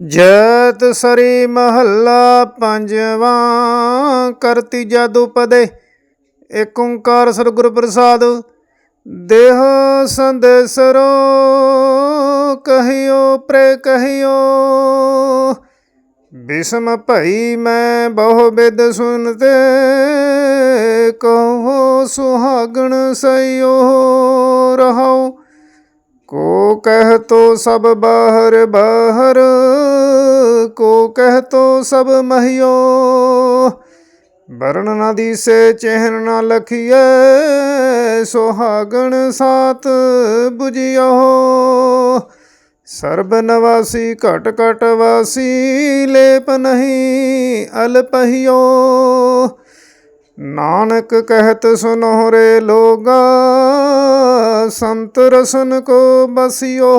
ਜੈਤ ਸਰੀ ਮਹੱਲਾ ਪੰਜਵਾਂ, ਕਰਤੀ ਜਾਦੂ ਪਦੇ ਏਕ ਓੰਕਾਰ ਸਤਿਗੁਰ ਪ੍ਰਸਾਦ, ਦੇਹ ਸੰਦੇਸਰੋ ਕਹਿਓ ਪ੍ਰੇ ਕਹਿਓ। ਬਿਸਮ ਭਈ ਮੈਂ ਬਹੁ ਬਿਦ ਸੁਨਤੇ, ਕਹੋ ਸੁਹਾਗਣ ਸਈਓ। ਕਹਿ ਤੋ ਸਭ ਬਾਹਰ ਬਾਹਰ, ਕੋ ਕਹਿ ਤੋ ਸਭ ਮਹਿਓ। ਵਰਣ ਨਾ ਦੀਸੇ, ਚਿਹਨ ਨਾ ਲਖੀਏ ਸੁਹਾਗਣ ਸਾਥ 부ਜਿਓ ਸਰਬ ਨਵਾਸੀ, ਘਟ ਘਟ ਵਾਸੀ, ਲੇਪ ਨਹੀਂ ਅਲਪਹਿਓ। ਨਾਨਕ ਕਹਿਤ ਸੁਨੋ ਰੇ ਲੋਗਾ ਸੰਤ ਰਸਨ ਕੋ ਬਸਿਓ